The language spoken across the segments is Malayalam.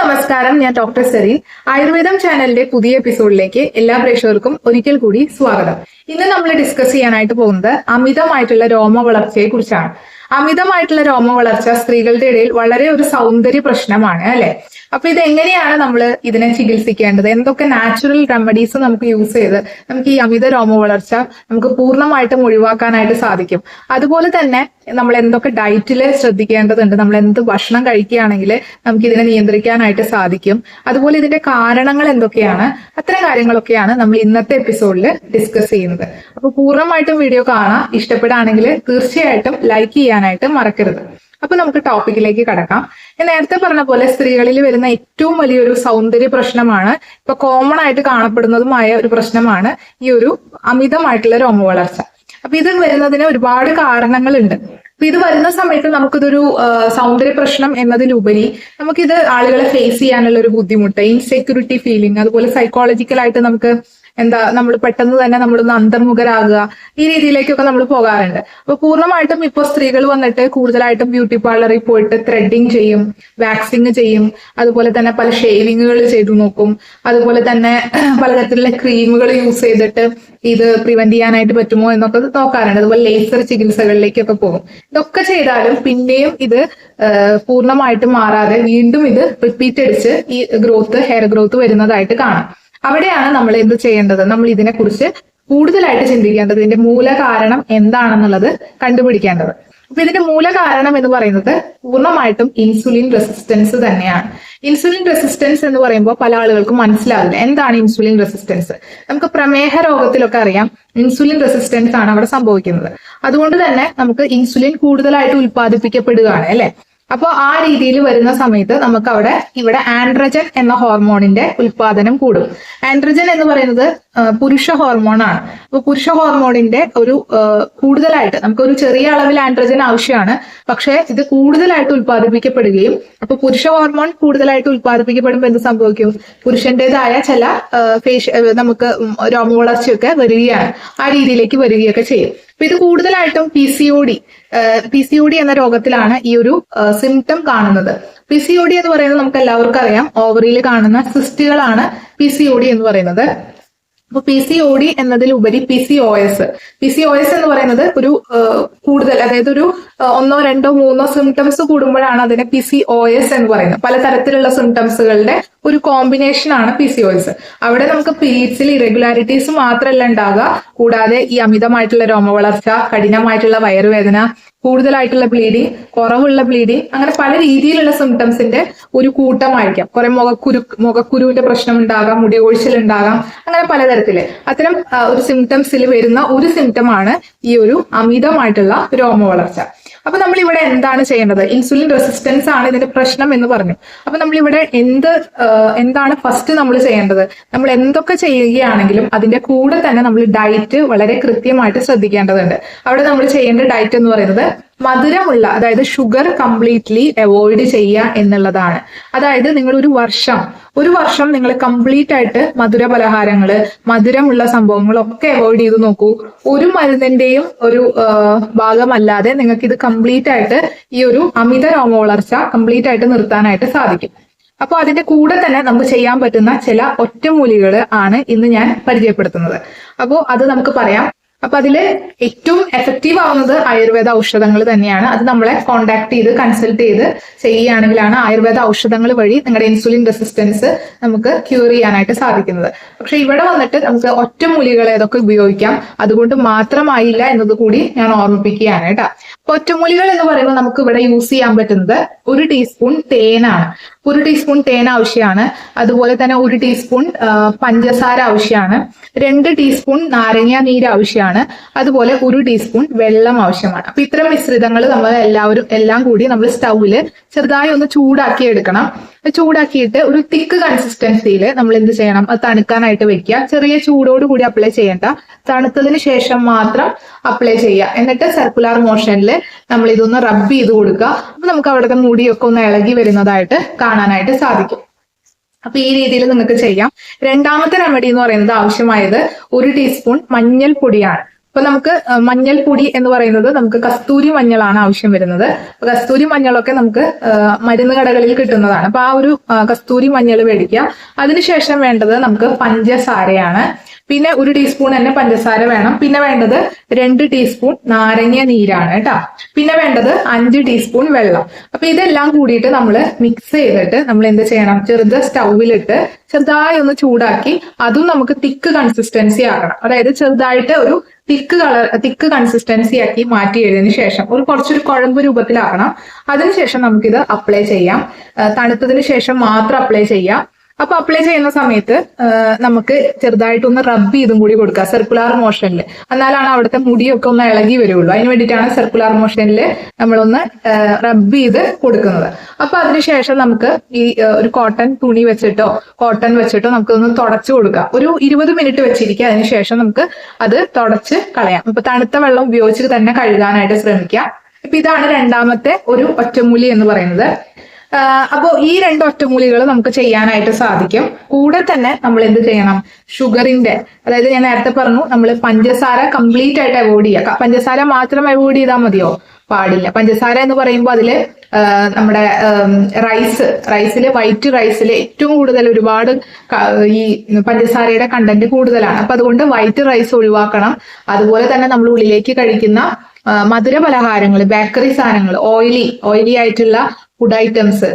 നമസ്കാരം ഞാൻ ഡോക്ടർ സെറീൻ. ആയുർവേദം ചാനലിന്റെ പുതിയ എപ്പിസോഡിലേക്ക് എല്ലാ പ്രേക്ഷകർക്കും ഒരിക്കൽ കൂടി സ്വാഗതം. ഇന്ന് നമ്മൾ ഡിസ്കസ് ചെയ്യാനായിട്ട് പോകുന്നത് അമിതമായിട്ടുള്ള രോമ വളർച്ചയെ കുറിച്ചാണ് അമിതമായിട്ടുള്ള രോമ വളർച്ച സ്ത്രീകളുടെ ഇടയിൽ വളരെ ഒരു സൗന്ദര്യ പ്രശ്നമാണ് അല്ലെ? അപ്പൊ ഇത് എങ്ങനെയാണ് നമ്മൾ ഇതിനെ ചികിത്സിക്കേണ്ടത്? എന്തൊക്കെ നാച്ചുറൽ റെമഡീസ് നമുക്ക് യൂസ് ചെയ്ത് നമുക്ക് ഈ അമിത രോമ വളർച്ച നമുക്ക് പൂർണമായിട്ടും ഒഴിവാക്കാനായിട്ട് സാധിക്കും? അതുപോലെ തന്നെ നമ്മൾ എന്തൊക്കെ ഡയറ്റിൽ ശ്രദ്ധിക്കേണ്ടതുണ്ട് നമ്മൾ എന്ത് ഭക്ഷണം കഴിക്കുകയാണെങ്കിൽ നമുക്ക് ഇതിനെ നിയന്ത്രിക്കാനായിട്ട് സാധിക്കും. അതുപോലെ ഇതിന്റെ കാരണങ്ങൾ എന്തൊക്കെയാണ്? അത്തരം കാര്യങ്ങളൊക്കെയാണ് നമ്മൾ ഇന്നത്തെ എപ്പിസോഡിൽ ഡിസ്കസ് ചെയ്യുന്നത്. അപ്പൊ പൂർണമായിട്ടും വീഡിയോ കാണാം. ഇഷ്ടപ്പെടുകയാണെങ്കിൽ തീർച്ചയായിട്ടും ലൈക്ക് ചെയ്യാനായിട്ട് മറക്കരുത്. അപ്പൊ നമുക്ക് ടോപ്പിക്കിലേക്ക് കടക്കാം. ഞാൻ നേരത്തെ പറഞ്ഞ പോലെ സ്ത്രീകളിൽ വരുന്ന ഏറ്റവും വലിയൊരു സൗന്ദര്യ പ്രശ്നമാണ് ഇപ്പൊ കോമൺ ആയിട്ട് കാണപ്പെടുന്നതുമായ ഒരു പ്രശ്നമാണ് ഈ ഒരു അമിതമായിട്ടുള്ള രോമ വളർച്ച അപ്പൊ ഇത് വരുന്നതിന് ഒരുപാട് കാരണങ്ങളുണ്ട്. അപ്പൊ ഇത് വരുന്ന സമയത്ത് നമുക്കിതൊരു സൗന്ദര്യ പ്രശ്നം എന്നതിലുപരി നമുക്കിത് ആളുകളെ ഫേസ് ചെയ്യാനുള്ള ഒരു ബുദ്ധിമുട്ട് ഇൻസെക്യൂരിറ്റി ഫീലിംഗ് അതുപോലെ സൈക്കോളജിക്കലായിട്ട് നമുക്ക് എന്താ നമ്മൾ പെട്ടെന്ന് തന്നെ നമ്മളൊന്ന് അന്തർമുഖരാകുക. ഈ രീതിയിലേക്കൊക്കെ നമ്മൾ പോകാറുണ്ട്. അപ്പൊ പൂർണമായിട്ടും ഇപ്പോൾ സ്ത്രീകൾ വന്നിട്ട് കൂടുതലായിട്ടും ബ്യൂട്ടി പാർലറിൽ പോയിട്ട് ത്രെഡിങ് ചെയ്യും വാക്സിങ് ചെയ്യും. അതുപോലെ തന്നെ പല ഷേവിങ്ങുകൾ ചെയ്തു നോക്കും. അതുപോലെ തന്നെ പലതരത്തിലുള്ള ക്രീമുകൾ യൂസ് ചെയ്തിട്ട് ഇത് പ്രിവെന്റ് ചെയ്യാനായിട്ട് പറ്റുമോ എന്നൊക്കെ നോക്കാറുണ്ട്. അതുപോലെ ലേസർ ചികിത്സകളിലേക്കൊക്കെ പോകും. ഇതൊക്കെ ചെയ്താലും പിന്നെയും ഇത് പൂർണമായിട്ടും മാറാതെ വീണ്ടും ഇത് റിപ്പീറ്റ് അടിച്ച് ഈ ഗ്രോത്ത് ഹെയർ ഗ്രോത്ത് വരുന്നതായിട്ട് കാണാം. അവിടെയാണ് നമ്മൾ എന്ത് ചെയ്യേണ്ടത്? നമ്മൾ ഇതിനെക്കുറിച്ച് കൂടുതലായിട്ട് ചിന്തിക്കേണ്ടത്. ഇതിന്റെ മൂല കാരണം എന്താണെന്നുള്ളത് കണ്ടുപിടിക്കേണ്ടത്. അപ്പൊ ഇതിന്റെ മൂലകാരണം എന്ന് പറയുന്നത് പൂർണമായിട്ടും ഇൻസുലിൻ റെസിസ്റ്റൻസ് തന്നെയാണ്. ഇൻസുലിൻ റെസിസ്റ്റൻസ് എന്ന് പറയുമ്പോൾ പല ആളുകൾക്കും മനസ്സിലാവില്ല. എന്താണ് ഇൻസുലിൻ റെസിസ്റ്റൻസ് നമുക്ക് പ്രമേഹ രോഗത്തിലൊക്കെ അറിയാം ഇൻസുലിൻ റെസിസ്റ്റൻസ് ആണ് അവിടെ സംഭവിക്കുന്നത്. അതുകൊണ്ട് തന്നെ നമുക്ക് ഇൻസുലിൻ കൂടുതലായിട്ട് ഉൽപ്പാദിപ്പിക്കപ്പെടുകയാണ് അല്ലെ? അപ്പോൾ ആ രീതിയിൽ വരുന്ന സമയത്ത് നമുക്ക് അവിടെ ഇവിടെ ആൻഡ്രജൻ എന്ന ഹോർമോണിന്റെ ഉൽപാദനം കൂടും. ആൻഡ്രജൻ എന്ന് പറയുന്നത് പുരുഷ ഹോർമോണാണ് അപ്പോൾ പുരുഷ ഹോർമോണിന്റെ ഒരു കൂടുതലായിട്ട് നമുക്ക് ഒരു ചെറിയ അളവിൽ ആൻഡ്രജൻ ആവശ്യമാണ്. പക്ഷേ ഇത് കൂടുതലായിട്ട് ഉൽപ്പാദിപ്പിക്കപ്പെടുകയും അപ്പൊ പുരുഷ ഹോർമോൺ കൂടുതലായിട്ട് ഉൽപ്പാദിപ്പിക്കപ്പെടുമ്പോൾ എന്ത് സംഭവിക്കും? പുരുഷന്റേതായ ചില ഫേഷ് നമുക്ക് രോമവളർച്ചയൊക്കെ വരികയാണ്. ആ രീതിയിലേക്ക് വരികയൊക്കെ ചെയ്യും. അപ്പൊ ഇത് കൂടുതലായിട്ടും P C O D P C O D എന്ന രോഗത്തിലാണ് ഈ ഒരു സിംറ്റം കാണുന്നത്. പി സി ഒ ഡി എന്ന് പറയുന്നത് നമുക്ക് എല്ലാവർക്കും അറിയാം ഓവറിയിൽ കാണുന്ന സിസ്റ്റുകളാണ് പി സി ഒ ഡി എന്ന് പറയുന്നത്. അപ്പൊ പി സി ഒ ഡി എന്നതിലുപരി P C O S P C O S എന്ന് പറയുന്നത് ഒരു കൂടുതൽ അതായത് ഒരു ഒന്നോ രണ്ടോ മൂന്നോ സിംറ്റംസ് കൂടുമ്പോഴാണ് അതിനെ പി സി ഒ എസ് എന്ന് പറയുന്നത്. പലതരത്തിലുള്ള സിംറ്റംസുകളുടെ ഒരു കോമ്പിനേഷൻ ആണ് പി സി ഒ എസ് അവിടെ നമുക്ക് പീരീഡ്സിൽ ഇറെഗുലാരിറ്റീസ് മാത്രമല്ല ഉണ്ടാകുക കൂടാതെ ഈ അമിതമായിട്ടുള്ള രോമവളർച്ച കഠിനമായിട്ടുള്ള വയറുവേദന കൂടുതലായിട്ടുള്ള ബ്ലീഡിങ് കുറവുള്ള ബ്ലീഡിങ് അങ്ങനെ പല രീതിയിലുള്ള സിംറ്റംസിന്റെ ഒരു കൂട്ടമായിരിക്കാം. കുറെ മുഖക്കുരു മുഖക്കുരുവിന്റെ പ്രശ്നം ഉണ്ടാകാം മുടി ഉണ്ടാകാം അങ്ങനെ പലതരത്തിൽ. അത്തരം ഒരു സിംറ്റംസിൽ വരുന്ന ഒരു സിംറ്റമാണ് ഈ ഒരു അമിതമായിട്ടുള്ള രോമവളർച്ച. അപ്പൊ നമ്മൾ ഇവിടെ എന്താണ് ചെയ്യേണ്ടത്? ഇൻസുലിൻ റെസിസ്റ്റൻസ് ആണ് ഇതിന്റെ പ്രശ്നം എന്ന് പറഞ്ഞു. അപ്പൊ നമ്മൾ ഇവിടെ എന്ത് എന്താണ് ഫസ്റ്റ് നമ്മൾ ചെയ്യേണ്ടത്? നമ്മൾ എന്തൊക്കെ ചെയ്യുകയാണെങ്കിലും അതിന്റെ കൂടെ തന്നെ നമ്മൾ ഡയറ്റ് വളരെ കൃത്യമായിട്ട് ശ്രദ്ധിക്കേണ്ടതുണ്ട്. അവിടെ നമ്മൾ ചെയ്യേണ്ട ഡയറ്റ് എന്ന് പറയുന്നത് മധുരമുള്ള അതായത് ഷുഗർ കംപ്ലീറ്റ്ലി അവോയ്ഡ് ചെയ്യുക എന്നുള്ളതാണ്. അതായത് നിങ്ങൾ ഒരു വർഷം ഒരു വർഷം നിങ്ങൾ കംപ്ലീറ്റ് ആയിട്ട് മധുര പലഹാരങ്ങൾ മധുരമുള്ള സംഭവങ്ങളൊക്കെ അവോയ്ഡ് ചെയ്ത് നോക്കൂ. ഒരു മരുന്നിന്റെയും ഒരു ഭാഗമല്ലാതെ നിങ്ങൾക്ക് ഇത് കംപ്ലീറ്റ് ആയിട്ട് ഈ ഒരു അമിത രോമ വളർച്ച കംപ്ലീറ്റ് ആയിട്ട് നിർത്താനായിട്ട് സാധിക്കും. അപ്പൊ അതിന്റെ കൂടെ തന്നെ നമുക്ക് ചെയ്യാൻ പറ്റുന്ന ചില ഒറ്റമൂലികൾ ആണ് ഇന്ന് ഞാൻ പരിചയപ്പെടുത്തുന്നത്. അപ്പോൾ അത് നമുക്ക് പറയാം. അപ്പൊ അതിൽ ഏറ്റവും എഫക്റ്റീവ് ആവുന്നത് ആയുർവേദ ഔഷധങ്ങൾ തന്നെയാണ്. അത് നമ്മളെ കോണ്ടാക്ട് ചെയ്ത് കൺസൾട്ട് ചെയ്ത് ചെയ്യുകയാണെങ്കിലാണ് ആയുർവേദ ഔഷധങ്ങൾ വഴി നിങ്ങളുടെ ഇൻസുലിൻ റെസിസ്റ്റൻസ് നമുക്ക് ക്യൂർ ചെയ്യാനായിട്ട് സാധിക്കുന്നത്. പക്ഷെ ഇവിടെ വന്നിട്ട് നമുക്ക് ഒറ്റമൂലികൾ ഏതൊക്കെ ഉപയോഗിക്കാം? അതുകൊണ്ട് മാത്രമായില്ല എന്നത് കൂടി ഞാൻ ഓർമ്മിപ്പിക്കുകയാണ് കേട്ടോ. ഒറ്റമൂലികൾ എന്ന് പറയുമ്പോൾ നമുക്ക് ഇവിടെ യൂസ് ചെയ്യാൻ പറ്റുന്നത് ഒരു ടീസ്പൂൺ തേനാണ്. ഒരു ടീസ്പൂൺ തേൻ ആവശ്യമാണ്. അതുപോലെ തന്നെ ഒരു ടീസ്പൂൺ പഞ്ചസാര ആവശ്യമാണ്. രണ്ട് ടീസ്പൂൺ നാരങ്ങ നീര് ആവശ്യമാണ്. അതുപോലെ ഒരു ടീസ്പൂൺ വെള്ളം ആവശ്യമാണ്. അപ്പൊ ഇത്തരം മിശ്രിതങ്ങൾ നമ്മൾ എല്ലാവരും എല്ലാം കൂടി നമ്മൾ സ്റ്റൗവിൽ ചെറുതായി ഒന്ന് ചൂടാക്കി എടുക്കണം. ചൂടാക്കിയിട്ട് ഒരു തിക്ക് കൺസിസ്റ്റൻസിയിൽ നമ്മൾ എന്ത് ചെയ്യണം? അത് തണുക്കാനായിട്ട് വെക്കുക. ചെറിയ ചൂടോട് കൂടി അപ്ലൈ ചെയ്യേണ്ട. തണുത്തതിന് ശേഷം മാത്രം അപ്ലൈ ചെയ്യുക. എന്നിട്ട് സർക്കുലർ മോഷനിൽ നമ്മൾ ഇതൊന്ന് റബ്ബ് ചെയ്ത് കൊടുക്കുക. അപ്പൊ നമുക്ക് അവിടുത്തെ മുടിയൊക്കെ ഒന്ന് ഇളകി വരുന്നതായിട്ട് കാണാനായിട്ട് സാധിക്കും. അപ്പൊ ഈ രീതിയിൽ നിങ്ങൾക്ക് ചെയ്യാം. രണ്ടാമത്തെ റെമഡി എന്ന് പറയുന്നത് ആവശ്യമായത് ഒരു ടീസ്പൂൺ മഞ്ഞൾപ്പൊടിയാണ്. ഇപ്പൊ നമുക്ക് മഞ്ഞൾപ്പൊടി എന്ന് പറയുന്നത് നമുക്ക് കസ്തൂരി മഞ്ഞളാണ് ആവശ്യം വരുന്നത്. അപ്പൊ കസ്തൂരി മഞ്ഞളൊക്കെ നമുക്ക് മരുന്ന് കടകളിൽ കിട്ടുന്നതാണ്. അപ്പൊ ആ ഒരു കസ്തൂരി മഞ്ഞൾ മേടിക്കുക. അതിനുശേഷം വേണ്ടത് നമുക്ക് പഞ്ചസാരയാണ്. പിന്നെ ഒരു ടീസ്പൂൺ തന്നെ പഞ്ചസാര വേണം. പിന്നെ വേണ്ടത് രണ്ട് ടീസ്പൂൺ നാരങ്ങ നീരാണ് കേട്ടോ. പിന്നെ വേണ്ടത് അഞ്ച് ടീസ്പൂൺ വെള്ളം. അപ്പൊ ഇതെല്ലാം കൂടിയിട്ട് നമ്മൾ മിക്സ് ചെയ്തിട്ട് നമ്മൾ എന്ത് ചെയ്യണം? ചെറുത് സ്റ്റൗവിലിട്ട് ചെറുതായി ഒന്ന് ചൂടാക്കി അതും നമുക്ക് തിക്ക് കൺസിസ്റ്റൻസി ആക്കണം. അതായത് ചെറുതായിട്ട് ഒരു തിക്ക് കളർ തിക്ക് കൺസിസ്റ്റൻസി ആക്കി മാറ്റി എഴുതിയതിനു ശേഷം ഒരു കുറച്ചൊരു കുഴമ്പ് രൂപത്തിലാക്കണം. അതിനുശേഷം നമുക്കിത് അപ്ലൈ ചെയ്യാം. തണുത്തതിന് ശേഷം മാത്രം അപ്ലൈ ചെയ്യാം. അപ്പൊ അപ്ലൈ ചെയ്യുന്ന സമയത്ത് നമുക്ക് ചെറുതായിട്ടൊന്ന് റബ്ബ് ചെയ്തും കൂടി കൊടുക്കുക സർക്കുലാർ മോഷനിൽ എന്നാലാണ് അവിടുത്തെ മുടിയൊക്കെ ഒന്ന് ഇളകി വരുള്ളൂ. അതിന് വേണ്ടിയിട്ടാണ് സർക്കുലാർ മോഷനിൽ നമ്മളൊന്ന് റബ്ബ് ചെയ്ത് കൊടുക്കുന്നത്. അപ്പൊ അതിനുശേഷം നമുക്ക് ഈ ഒരു കോട്ടൺ തുണി വെച്ചിട്ടോ കോട്ടൺ വെച്ചിട്ടോ നമുക്കൊന്ന് തുടച്ചു കൊടുക്കാം. ഒരു ഇരുപത് മിനിറ്റ് വെച്ചിരിക്കുക. അതിനുശേഷം നമുക്ക് അത് തുടച്ച് കളയാം. അപ്പൊ തണുത്ത വെള്ളം ഉപയോഗിച്ച് തന്നെ കഴുകാനായിട്ട് ശ്രമിക്കാം ഇപ്പൊ ഇതാണ് രണ്ടാമത്തെ ഒരു ഒറ്റമൂലി എന്ന് പറയുന്നത്. അപ്പോൾ ഈ രണ്ട് ഒറ്റമൂലികൾ നമുക്ക് ചെയ്യാനായിട്ട് സാധിക്കും. കൂടെ തന്നെ നമ്മൾ എന്ത് ചെയ്യണം? ഷുഗറിന്റെ അതായത് ഞാൻ നേരത്തെ പറഞ്ഞു നമ്മൾ പഞ്ചസാര കംപ്ലീറ്റ് ആയിട്ട് അവോയ്ഡ് ചെയ്യുക പഞ്ചസാര മാത്രം അവോയ്ഡ് ചെയ്താൽ മതിയോ? പാടില്ല. പഞ്ചസാര എന്ന് പറയുമ്പോൾ അതിൽ നമ്മുടെ റൈസ് റൈസിൽ വൈറ്റ് റൈസിൽ ഏറ്റവും കൂടുതൽ ഒരുപാട് ഈ പഞ്ചസാരയുടെ കണ്ടന്റ് കൂടുതലാണ്. അപ്പൊ അതുകൊണ്ട് വൈറ്റ് റൈസ് ഒഴിവാക്കണം. അതുപോലെ തന്നെ നമ്മൾ ഉള്ളിലേക്ക് കഴിക്കുന്ന മധുര പലഹാരങ്ങൾ ബേക്കറി സാധനങ്ങൾ ഓയിലി ഓയിലി ആയിട്ടുള്ള food items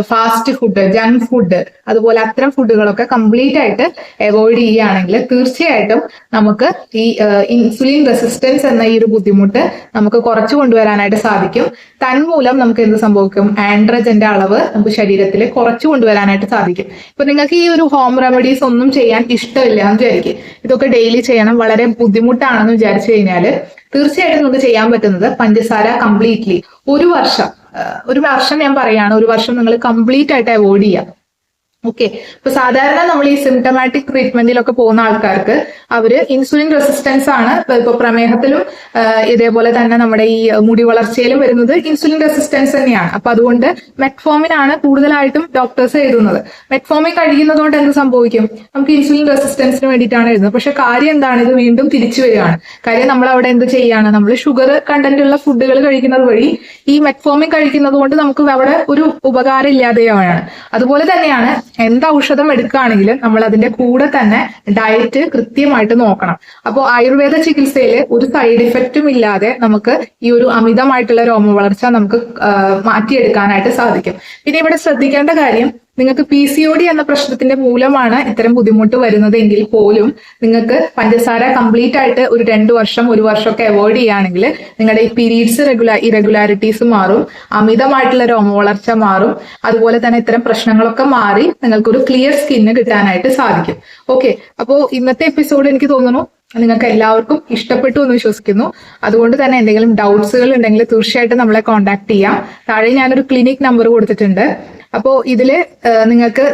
fast food junk food അതുപോലെ അത്തരം ഫുഡുകളൊക്കെ കംപ്ലീറ്റ് ആയിട്ട് അവോയ്ഡ് ചെയ്യുകയാണെങ്കിൽ തീർച്ചയായിട്ടും നമുക്ക് ഈ ഇൻസുലിൻ റെസിസ്റ്റൻസ് എന്ന ഈ ഒരു ബുദ്ധിമുട്ട് നമുക്ക് കുറച്ചു കൊണ്ടുവരാനായിട്ട് സാധിക്കും. തന്മൂലം നമുക്ക് എന്ത് സംഭവിക്കും? ആൻഡ്രജന്റെ അളവ് നമുക്ക് ശരീരത്തിൽ കുറച്ചു കൊണ്ടുവരാനായിട്ട് സാധിക്കും. ഇപ്പൊ നിങ്ങൾക്ക് ഈ ഒരു ഹോം റെമഡീസ് ഒന്നും ചെയ്യാൻ ഇഷ്ടമില്ല എന്ന് വിചാരിക്കും. ഇതൊക്കെ ഡെയിലി ചെയ്യണം വളരെ ബുദ്ധിമുട്ടാണെന്ന് വിചാരിച്ചു കഴിഞ്ഞാൽ തീർച്ചയായിട്ടും നമുക്ക് ചെയ്യാൻ പറ്റുന്നത് പഞ്ചസാര കംപ്ലീറ്റ്ലി ഒരു വർഷം ഒരു വർഷം ഞാൻ പറയാണ് ഒരു വർഷം നിങ്ങൾ കംപ്ലീറ്റ് ആയിട്ട് അവോയ്ഡ് ചെയ്യാം ഓക്കെ ഇപ്പൊ സാധാരണ നമ്മൾ ഈ സിംറ്റമാറ്റിക് ട്രീറ്റ്മെന്റിലൊക്കെ പോകുന്ന ആൾക്കാർക്ക് അവർ ഇൻസുലിൻ റെസിസ്റ്റൻസ് ആണ്. ഇപ്പൊ പ്രമേഹത്തിലും ഇതേപോലെ തന്നെ നമ്മുടെ ഈ മുടി വളർച്ചയിലും വരുന്നത് ഇൻസുലിൻ റെസിസ്റ്റൻസ് തന്നെയാണ്. അപ്പൊ അതുകൊണ്ട് മെറ്റ്ഫോമിൻ ആണ് കൂടുതലായിട്ടും ഡോക്ടേഴ്സ് എഴുതുന്നത്. മെറ്റ്ഫോമിൻ കഴിയുന്നതുകൊണ്ട് എന്ത് സംഭവിക്കും? നമുക്ക് ഇൻസുലിൻ റെസിസ്റ്റൻസിന് വേണ്ടിയിട്ടാണ് എഴുതുന്നത്. പക്ഷെ കാര്യം എന്താണ്? ഇത് വീണ്ടും തിരിച്ചു വരികയാണ്. കാര്യം നമ്മൾ അവിടെ എന്ത് ചെയ്യാണ്? നമ്മൾ ഷുഗർ കണ്ടന്റ് ഉള്ള ഫുഡുകൾ കഴിക്കുന്നത് വഴി ഈ മെറ്റ്ഫോമിൻ കഴിക്കുന്നത് കൊണ്ട് നമുക്ക് അവിടെ ഒരു ഉപകാരം ഇല്ലാതെയാണ്. അതുപോലെ തന്നെയാണ് എന്ത് ഔഷധം എടുക്കുകയാണെങ്കിലും നമ്മൾ അതിന്റെ കൂടെ തന്നെ ഡയറ്റ് കൃത്യമായിട്ട് നോക്കണം. അപ്പോൾ ആയുർവേദ ചികിത്സയിൽ ഒരു സൈഡ് ഇഫക്റ്റും ഇല്ലാതെ നമുക്ക് ഈ ഒരു അമിതമായിട്ടുള്ള രോമ വളർച്ച നമുക്ക് മാറ്റിയെടുക്കാനായിട്ട് സാധിക്കും. പിന്നെ ഇവിടെ ശ്രദ്ധിക്കേണ്ട കാര്യം നിങ്ങൾക്ക് പി സി ഒ ഡി എന്ന പ്രശ്നത്തിന്റെ മൂലമാണ് ഇത്തരം ബുദ്ധിമുട്ട് വരുന്നതെങ്കിൽ പോലും നിങ്ങൾക്ക് പഞ്ചസാര കംപ്ലീറ്റ് ആയിട്ട് ഒരു രണ്ട് വർഷം ഒരു വർഷമൊക്കെ അവോയ്ഡ് ചെയ്യുകയാണെങ്കിൽ നിങ്ങളുടെ ഈ പീരീഡ്സ് റെഗുലാ ഇറഗുലാരിറ്റീസ് മാറും അമിതമായിട്ടുള്ള രോമ വളർച്ച മാറും അതുപോലെ തന്നെ ഇത്തരം പ്രശ്നങ്ങളൊക്കെ മാറി നിങ്ങൾക്കൊരു ക്ലിയർ സ്കിന്ന് കിട്ടാനായിട്ട് സാധിക്കും. ഓക്കെ അപ്പോൾ ഇന്നത്തെ എപ്പിസോഡ് എനിക്ക് തോന്നുന്നു നിങ്ങൾക്ക് എല്ലാവർക്കും ഇഷ്ടപ്പെട്ടു എന്ന് വിശ്വസിക്കുന്നു. അതുകൊണ്ട് തന്നെ എന്തെങ്കിലും ഡൗട്ട്സുകൾ ഉണ്ടെങ്കിൽ തീർച്ചയായിട്ടും നമ്മളെ കോൺടാക്ട് ചെയ്യാം. താഴെ ഞാനൊരു ക്ലിനിക് നമ്പർ കൊടുത്തിട്ടുണ്ട്. അപ്പോൾ ഇതിൽ നിങ്ങൾക്ക്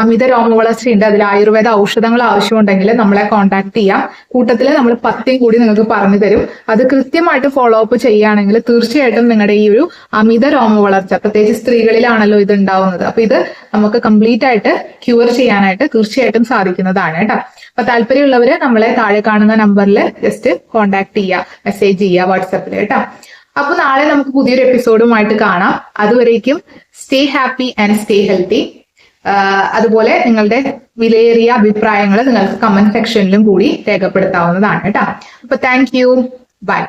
അമിത രോമവളർച്ച ഉണ്ട് അതിൽ ആയുർവേദ ഔഷധങ്ങൾ ആവശ്യമുണ്ടെങ്കിൽ നമ്മളെ കോൺടാക്ട് ചെയ്യാം. കൂട്ടത്തിൽ നമ്മൾ പത്തേം കൂടി നിങ്ങൾക്ക് പറഞ്ഞു തരും. അത് കൃത്യമായിട്ട് ഫോളോ അപ്പ് ചെയ്യുകയാണെങ്കിൽ തീർച്ചയായിട്ടും നിങ്ങളുടെ ഈ ഒരു അമിത രോമവളർച്ച പ്രത്യേകിച്ച് സ്ത്രീകളിലാണല്ലോ ഇത് ഉണ്ടാവുന്നത്. അപ്പൊ ഇത് നമുക്ക് കംപ്ലീറ്റ് ആയിട്ട് ക്യൂർ ചെയ്യാനായിട്ട് തീർച്ചയായിട്ടും സാധിക്കുന്നതാണ് കേട്ടോ. അപ്പൊ താല്പര്യമുള്ളവര് നമ്മളെ താഴെ കാണുന്ന നമ്പറിൽ ജസ്റ്റ് കോൺടാക്ട് ചെയ്യുക മെസ്സേജ് ചെയ്യുക വാട്സപ്പിൽ കേട്ടോ. അപ്പൊ നാളെ നമുക്ക് പുതിയൊരു എപ്പിസോഡുമായിട്ട് കാണാം. അതുവരേക്കും stay happy and stay healthy അതുപോലെ നിങ്ങളുടെ വിലയേറിയ അഭിപ്രായങ്ങൾ നിങ്ങൾക്ക് കമന്റ് സെക്ഷനിലും കൂടി രേഖപ്പെടുത്താവുന്നതാണ് കേട്ടോ. അപ്പൊ താങ്ക് യു ബൈ